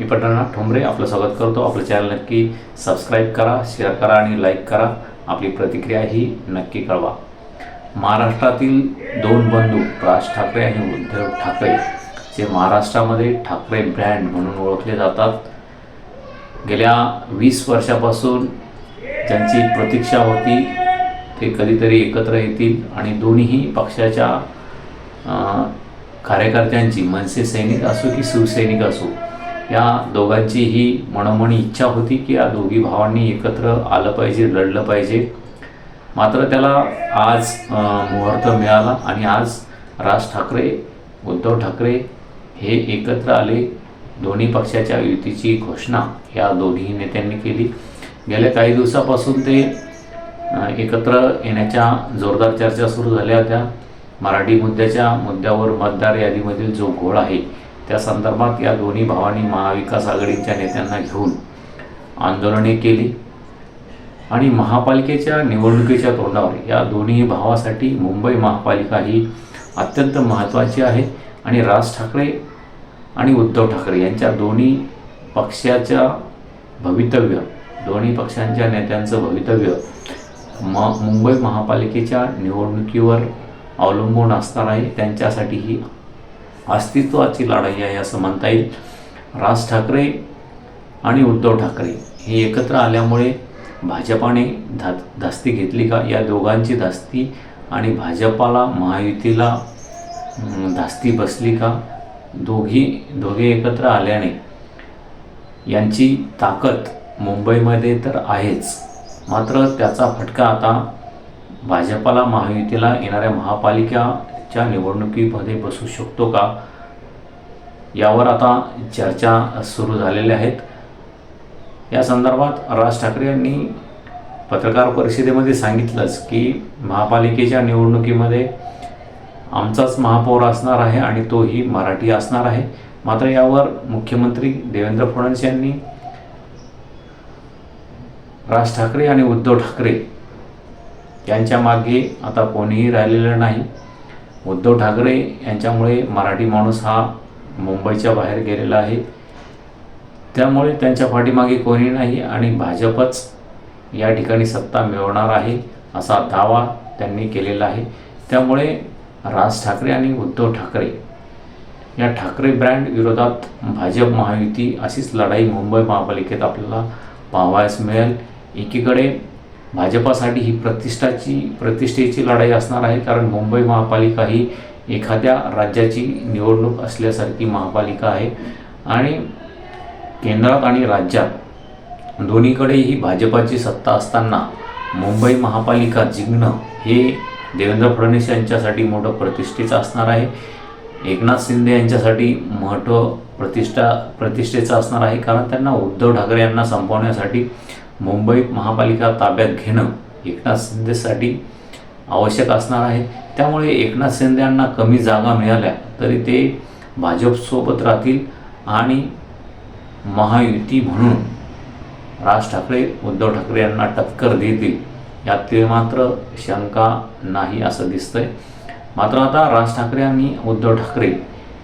मी पटनाथ ठोंबरे आपलं स्वागत करतो. आपलं चॅनल नक्की सबस्क्राईब करा शेअर करा आणि लाईक करा. आपली प्रतिक्रिया ही नक्की कळवा. महाराष्ट्रातील दोन बंधू राज ठाकरे आणि उद्धव ठाकरे जे महाराष्ट्रामध्ये ठाकरे ब्रँड म्हणून ओळखले जातात. गेल्या वीस वर्षापासून ज्यांची प्रतीक्षा होती ते कधीतरी एकत्र येतील आणि दोन्हीही पक्षाच्या कार्यकर्त्यांची मनसे सैनिक असो की शिवसैनिक असो या दोघांची ही मनोमनी इच्छा होती की या दोघी भावांनी एकत्र आलं पाहिजे लढलं पाहिजे. मात्र त्याला आज मुहूर्त मिळाला आणि आज राज ठाकरे उद्धव ठाकरे हे एकत्र आले. दोन्ही पक्षाच्या युतीची घोषणा या दोन्ही नेत्यांनी केली. गेल्या काही दिवसापासून ते एकत्र येण्याच्या जोरदार चर्चा सुरू झाल्या होत्या. मराठी मुद्द्याच्या मुद्द्यावर मतदार यादीमधील जो घोळ आहे त्या संदर्भात या दोन्ही भावांनी महाविकास आघाडीच्या नेत्यांना घेऊन आंदोलने केली. आणि महापालिकेच्या निवडणुकीच्या तोंडावर या दोन्ही भावासाठी मुंबई महापालिका ही अत्यंत महत्त्वाची आहे. आणि राज ठाकरे आणि उद्धव ठाकरे यांच्या दोन्ही पक्षाच्या भवितव्य दोन्ही पक्षांच्या नेत्यांचं भवितव्य म मुंबई महापालिकेच्या निवडणुकीवर अवलंबून असणार आहे. त्यांच्यासाठी ही अस्तित्वाची लढाई आहे असं म्हणता येईल. राज ठाकरे आणि उद्धव ठाकरे हे एकत्र आल्यामुळे भाजपाने धा धास्ती घेतली का? या दोघांची धास्ती आणि भाजपाला महायुतीला धास्ती बसली का? दोघी दोघे एकत्र आल्याने यांची ताकद मुंबईमध्ये तर आहेच. मात्र त्याचा फटका आता भाजपाला महायुतीला येणाऱ्या महापालिका च्या निवडणुकीमध्ये बसू शकतो का? यावर आता चर्चा सुरू झालेल्या आहेत या संदर्भात राज ठाकरे यांनी पत्रकार परिषदेमध्ये सांगितलंच की महापालिकेच्या निवडणुकीमध्ये आमचाच महापौर असणार आहे आणि तोही मराठी असणार आहे. मात्र यावर मुख्यमंत्री देवेंद्र फडणवीस यांनी राज ठाकरे आणि उद्धव ठाकरे यांच्या मागे आता कोणीही राहिलेलं नाही. उद्धव ठाकरे यांच्यामुळे मराठी माणूस हा मुंबईच्या बाहेर गेलेला आहे. त्यामुळे त्यांच्या पाठीमागे कोणी नाही आणि भाजपच या ठिकाणी सत्ता मिळवणार आहे असा दावा त्यांनी केलेला आहे. त्यामुळे राज ठाकरे आणि उद्धव ठाकरे या ठाकरे ब्रँड विरोधात भाजप महायुती अशीच लढाई मुंबई महापालिकेत आपल्याला पाहावयास मिळेल. एकीकडे भाजपासाठी ही प्रतिष्ठाची प्रतिष्ठेची लढाई असणार आहे कारण मुंबई महापालिका ही एखाद्या राज्याची निवडणूक असल्यासारखी महापालिका आहे. आणि केंद्रात आणि राज्यात दोन्हीकडेही भाजपाची सत्ता असताना मुंबई महापालिका जिंकणं हे देवेंद्र फडणवीस यांच्यासाठी मोठं प्रतिष्ठेचं असणार आहे. एकनाथ शिंदे यांच्यासाठी महत्त्व प्रतिष्ठा प्रतिष्ठेचं असणार आहे कारण त्यांना उद्धव ठाकरे यांना संपवण्यासाठी मुंबई महापालिका ताब्यात घेणं एकनाथ शिंदेसाठी आवश्यक असणार आहे. त्यामुळे एकनाथ शिंदे यांना कमी जागा मिळाल्या तरी ते भाजपसोबत राहतील आणि महायुती म्हणून राज ठाकरे उद्धव ठाकरे यांना टक्कर देतील. यात ते मात्र शंका नाही असं दिसतंय. मात्र आता राज ठाकरे आणि उद्धव ठाकरे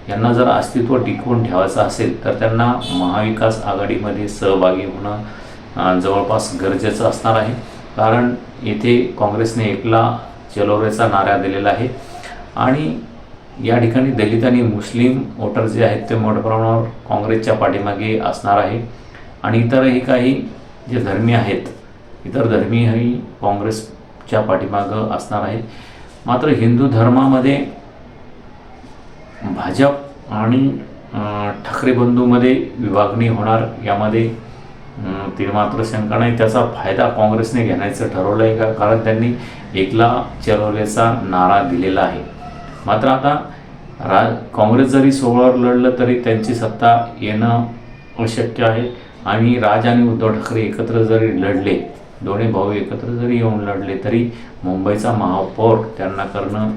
यांना जर अस्तित्व टिकवून ठेवायचं असेल तर त्यांना महाविकास आघाडीमध्ये सहभागी होणं जवळपास गरजेचं असणार आहे. कारण येथे काँग्रेसने एकला चलोरेचा नारा दिलेला आहे. आणि या ठिकाणी दलित आणि मुस्लिम वोटर जे आहेत ते मोठ्या प्रमाणावर काँग्रेसच्या पाठीमागे असणार आहे. आणि इतरही काही जे धर्मी आहेत इतर धर्मीही काँग्रेसच्या पाठीमागं असणार आहे मात्र हिंदू धर्मामध्ये भाजप आणि ठाकरे बंधूमध्ये विभागणी होणार यामध्ये ती मात्र शंका नाही त्याचा फायदा काँग्रेसने घेण्याचं ठरवलं आहे का? कारण त्यांनी एकला चळवलेचा नारा दिलेला आहे. मात्र आता रा काँग्रेस जरी सोहळ्यावर लढलं तरी त्यांची सत्ता येणं अशक्य आहे आणि राज आणि उद्धव ठाकरे एकत्र जरी लढले दोन्ही भाऊ एकत्र जरी येऊन लढले तरी मुंबईचा महापौर त्यांना करणं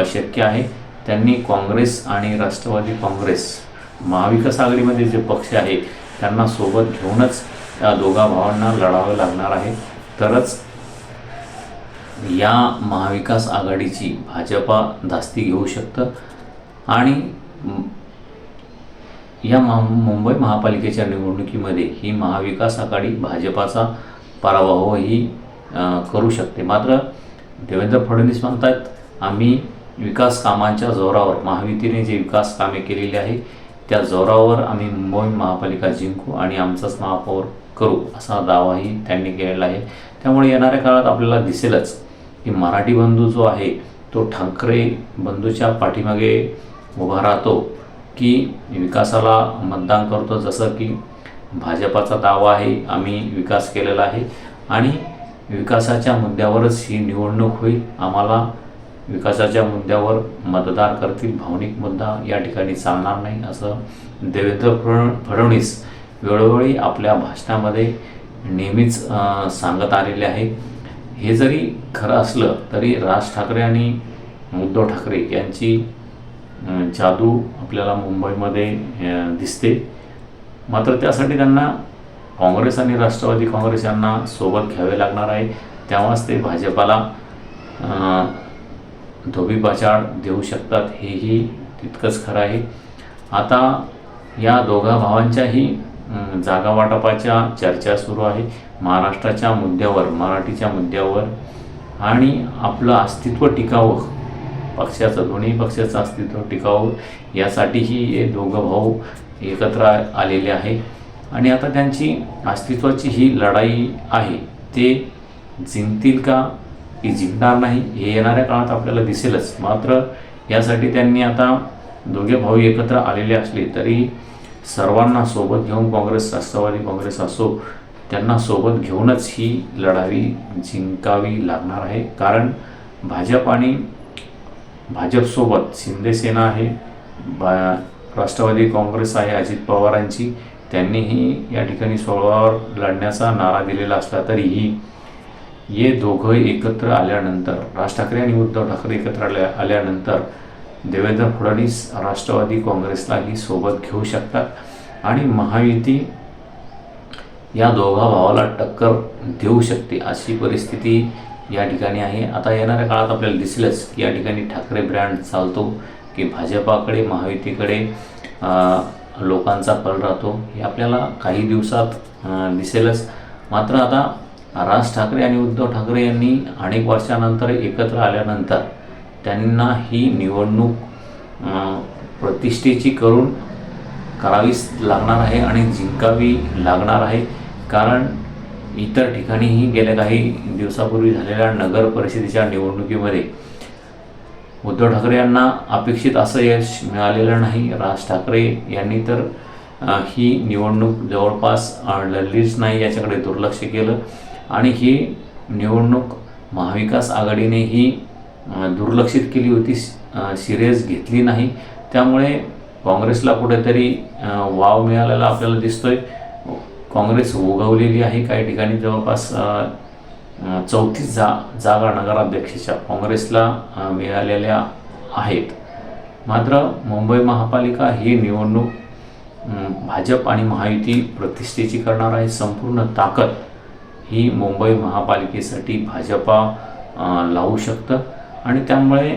अशक्य आहे. त्यांनी काँग्रेस आणि राष्ट्रवादी काँग्रेस महाविकास आघाडीमध्ये जे पक्ष आहे त्यांना सोबत घेऊनच त्या दोघा भावांना लढावं लागणार आहे. तरच या महाविकास आघाडीची भाजपा धास्ती घेऊ शकतं. आणि या महा मुंबई महापालिकेच्या निवडणुकीमध्ये ही महाविकास आघाडी भाजपाचा पराभवही अ, करू शकते. मात्र देवेंद्र फडणवीस म्हणतात आम्ही विकास कामांच्या जोरावर महायुतीने जे विकास कामे केलेली आहे त्या जोरावर आम्ही मुंबई महापालिका जिंकू आणि आमचाच महापौर करू असा दावाही त्यांनी केलेला आहे. त्यामुळे येणाऱ्या काळात आपल्याला दिसेलच की मराठी बंधू जो आहे तो ठाकरे बंधूच्या पाठीमागे उभा राहतो की विकासाला मतदान करतो जसं की भाजपाचा दावा आहे आम्ही विकास केलेला आहे. आणि विकासाच्या मुद्द्यावरच ही निवडणूक होईल आम्हाला विकासाच्या मुद्द्यावर मतदार करतील. भावनिक मुद्दा या ठिकाणी चालणार नाही असं देवेंद्र फडणवीस वेळोवेळी आपल्या भाषणामध्ये नेहमीच सांगत आलेले आहे. हे जरी खरं असलं तरी राज ठाकरे आणि उद्धव ठाकरे यांची जादू आपल्याला मुंबईमध्ये दिसते. मात्र त्यासाठी त्यांना काँग्रेस आणि राष्ट्रवादी काँग्रेस यांना सोबत घ्यावे लागणार आहे. तेव्हाच ते भाजपाला धोबीपछाड देऊ शकतात हेही तितकंच खरं आहे. आता या दोघा भावांच्याही जागावाटपाच्या जागा वाटपाच्या चर्चा सुरू आहे. महाराष्ट्राच्या मुद्द्यावर मराठीच्या मुद्द्यावर आणि आपलं अस्तित्व टिकावं पक्षाचं दोन्ही पक्षाचं अस्तित्व टिकावं यासाठीही हे दोघं भाऊ एकत्र आलेले आहे. आणि आता त्यांची अस्तित्वाची ही लढाई आहे ते जिंकतील का? की जिंकणार नाही हे येणाऱ्या काळात आपल्याला दिसेलच. मात्र यासाठी त्यांनी आता दोघे भाऊ एकत्र आलेले असले तरी सर्वांना सोबत घेऊन काँग्रेस राष्ट्रवादी काँग्रेस असो त्यांना सोबत घेऊनच ही लढावी जिंकावी लागणार आहे. कारण भाजप आणि भाजपसोबत शिंदेसेना आहे बा राष्ट्रवादी काँग्रेस आहे अजित पवारांची. त्यांनीही या ठिकाणी सोळावर लढण्याचा नारा दिलेला असला तरीही हे दोघं एकत्र आल्यानंतर राज ठाकरे आणि उद्धव ठाकरे एकत्र आल्या आल्यानंतर देवेंद्र फडणवीस राष्ट्रवादी काँग्रेसलाही सोबत घेऊ शकतात. आणि महायुती या दोघा भावाला टक्कर देऊ शकते अशी परिस्थिती या ठिकाणी आहे. आता येणाऱ्या काळात आपल्याला दिसेलच की या ठिकाणी ठाकरे ब्रँड चालतो की भाजपाकडे महायुतीकडे लोकांचा कल राहतो. हे आपल्याला काही दिवसात दिसेलच. मात्र आता राज ठाकरे आणि उद्धव ठाकरे यांनी अनेक वर्षानंतर एकत्र आल्यानंतर त्यांना ही निवडणूक प्रतिष्ठेची करून करावीच लागणार आहे आणि जिंकावी लागणार आहे. कारण इतर ठिकाणीही गेल्या काही दिवसापूर्वी झालेल्या नगर परिषदेच्या निवडणुकीमध्ये उद्धव ठाकरे यांना अपेक्षित असं यश मिळालेलं नाही. राज ठाकरे यांनी तर ही निवडणूक जवळपास लढलीच नाही याच्याकडे दुर्लक्ष केलं. आणि ही निवडणूक महाविकास आघाडीने ही दुर्लक्षित केली होती सिरियस घेतली नाही. त्यामुळे काँग्रेसला कुठेतरी वाव मिळालेला आपल्याला दिसतोय. काँग्रेस उगवलेली आहे काही ठिकाणी जवळपास चौथी चौतीस जा जागा नगराध्यक्षाच्या काँग्रेसला मिळालेल्या आहेत. मात्र मुंबई महापालिका ही निवडणूक भाजप आणि महायुती प्रतिष्ठेची करणार आहे संपूर्ण ताकद ही मुंबई महापालिकेसाठी भाजपा लावू शकतं. आणि त्यामुळे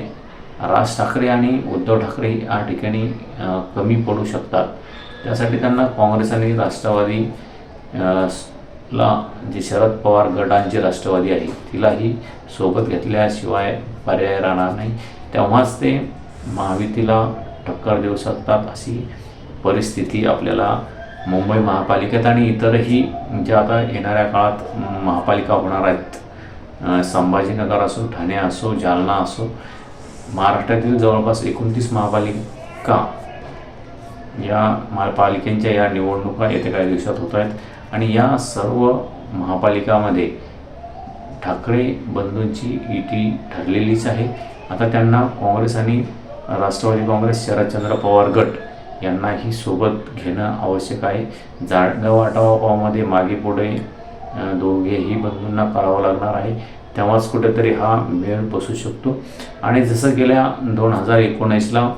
राज ठाकरे आणि उद्धव ठाकरे या ठिकाणी कमी पडू शकतात. त्यासाठी त्यांना काँग्रेस आणि राष्ट्रवादी ला जे शरद पवार गटांची राष्ट्रवादी आहे तिलाही सोबत घेतल्याशिवाय पर्याय राहणार नाही. तेव्हाच ते महायुतीला टक्कर देऊ शकतात अशी परिस्थिती आपल्याला मुंबई महापालिकेत आणि इतरही ज्या आता येणाऱ्या काळात महापालिका होणार आहेत. संभाजीनगर असो ठाणे असो जालना असो महाराष्ट्रातील जवळपास एकोणतीस महापालिका या महापालिकेच्या या निवडणुका येत्या काही दिवसात होत आहेत. आणि या सर्व महापालिकामध्ये ठाकरे बंधूंची युती ठरलेलीच आहे. आता त्यांना काँग्रेस आणि राष्ट्रवादी काँग्रेस शरदचंद्र पवार गट यांनाही सोबत घेणं आवश्यक आहे. जागा वाटावापामध्ये मागे पुढे दोघेही बंधूंना करावं लागणार आहे. तेव्हाच कुठेतरी हा मेळ बसू शकतो. आणि जसं गेल्या दोन हजार एकोणीसला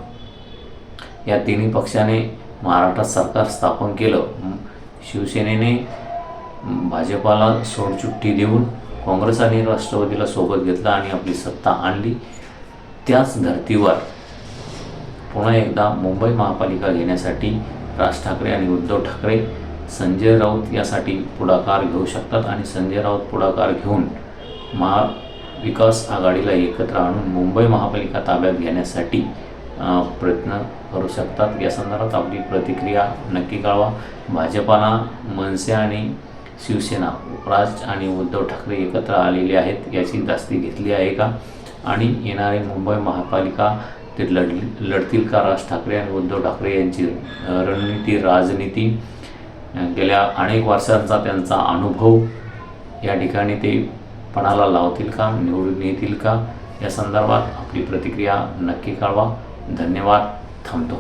या तिन्ही पक्षाने महाराष्ट्रात सरकार स्थापन केलं शिवसेनेने भाजपाला सोडचुट्टी देऊन काँग्रेस आणि राष्ट्रवादीला सोबत घेतलं आणि आपली सत्ता आणली. त्याच धर्तीवर पुन्हा एकदा मुंबई महापालिका घेण्यासाठी राज ठाकरे आणि उद्धव ठाकरे संजय राऊत यासाठी पुढाकार घेऊ शकतात आणि संजय राऊत पुढाकार घेऊन महाविकास आघाडीला एकत्र आणून मुंबई महापालिका ताब्यात घेण्यासाठी प्रयत्न करू शकतात. या संदर्भात आपली प्रतिक्रिया नक्की कळवा. भाजपाला मनसे आणि शिवसेना राज आणि उद्धव ठाकरे एकत्र आलेले आहेत याची जास्ती घेतली आहे का? आणि येणारे मुंबई महापालिका ते लढ लढतील का राज ठाकरे आणि उद्धव ठाकरे यांची रणनीती राजनीती गेल्या अनेक वर्षांचा त्यांचा अनुभव या ठिकाणी ते पणाला लावतील का निवडून येतील का या संदर्भात आपली प्रतिक्रिया नक्की कळवा. धन्यवाद. थांबतो.